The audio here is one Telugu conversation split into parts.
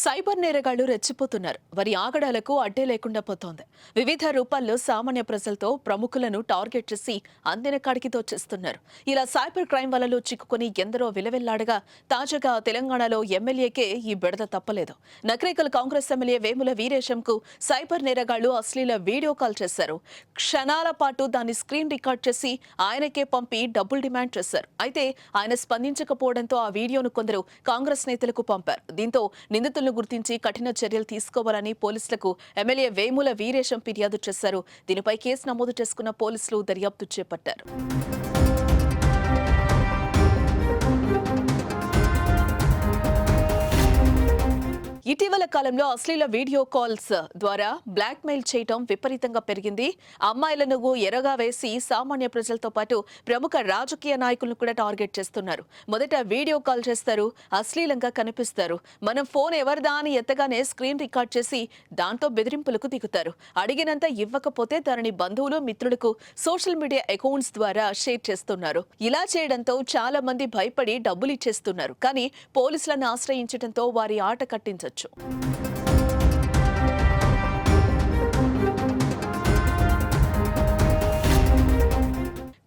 సైబర్ నేరగాళ్ళు రెచ్చిపోతున్నారు. వారి ఆగడాలకు అడ్డే లేకుండా పోతోంది. వివిధ రూపాల్లో సామాన్య ప్రజలతో ప్రముఖులను టార్గెట్ చేసి అందిన కాడికి దోచేస్తున్నారు ఇలా సైబర్ క్రైమ్ వలలో చిక్కుకుని ఎందరో విలవెల్లాడగా తాజాగా తెలంగాణలో ఎమ్మెల్యేకే ఈ బెడద తప్పలేదు. నకరేకల్ కాంగ్రెస్ ఎమ్మెల్యే వేముల వీరేశంకు సైబర్ నేరగాళ్ళు అశ్లీల వీడియో కాల్ చేశారు. క్షణాల పాటు దాన్ని స్క్రీన్ రికార్డ్ చేసి ఆయనకే పంపి డబ్బులు డిమాండ్ చేశారు. అయితే ఆయన స్పందించకపోవడంతో ఆ వీడియోను కొందరు కాంగ్రెస్ నేతలకు పంపారు. దీంతో నిందితులను గుర్తించి కఠిన చర్యలు తీసుకోవాలని పోలీసులకు ఎమ్మెల్యే వేముల వీరేశం ఫిర్యాదు చేశారు. దీనిపై కేసు నమోదు చేసుకున్న పోలీసులు దర్యాప్తు చేపట్టారు. ఇటీవల కాలంలో అశ్లీల వీడియో కాల్స్ ద్వారా బ్లాక్ మెయిల్ చేయటం విపరీతంగా పెరిగింది. అమ్మాయిలను ఎరగా వేసి సామాన్య ప్రజలతో పాటు ప్రముఖ రాజకీయ నాయకులను కూడా టార్గెట్ చేస్తున్నారు. మొదట వీడియో కాల్ చేస్తారు అశ్లీలంగా కనిపిస్తారు. మనం ఫోన్ ఎవరిదా అని ఎత్తగానే స్క్రీన్ రికార్డ్ చేసి దాంతో బెదిరింపులకు దిగుతారు. అడిగినంత ఇవ్వకపోతే దానిని బంధువులు మిత్రులకు సోషల్ మీడియా అకౌంట్స్ ద్వారా షేర్ చేస్తున్నారు. ఇలా చేయడంతో చాలా మంది భయపడి డబ్బులు ఇచ్చేస్తున్నారు. కానీ పోలీసులను ఆశ్రయించడంతో వారి ఆట ఉండొచ్చు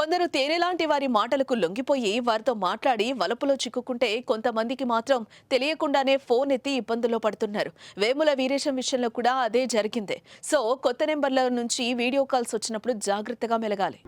కొందరు తేనెలాంటి వారి మాటలకు లొంగిపోయి వారితో మాట్లాడి వలపులో చిక్కుకుంటే కొంతమందికి మాత్రం తెలియకుండానే ఫోన్ ఎత్తి ఇబ్బందుల్లో పడుతున్నారు. వేముల వీరేశం విషయంలో కూడా అదే జరిగింది. సో కొత్త నెంబర్ల నుంచి వీడియో కాల్స్ వచ్చినప్పుడు జాగ్రత్తగా మెలగాలి.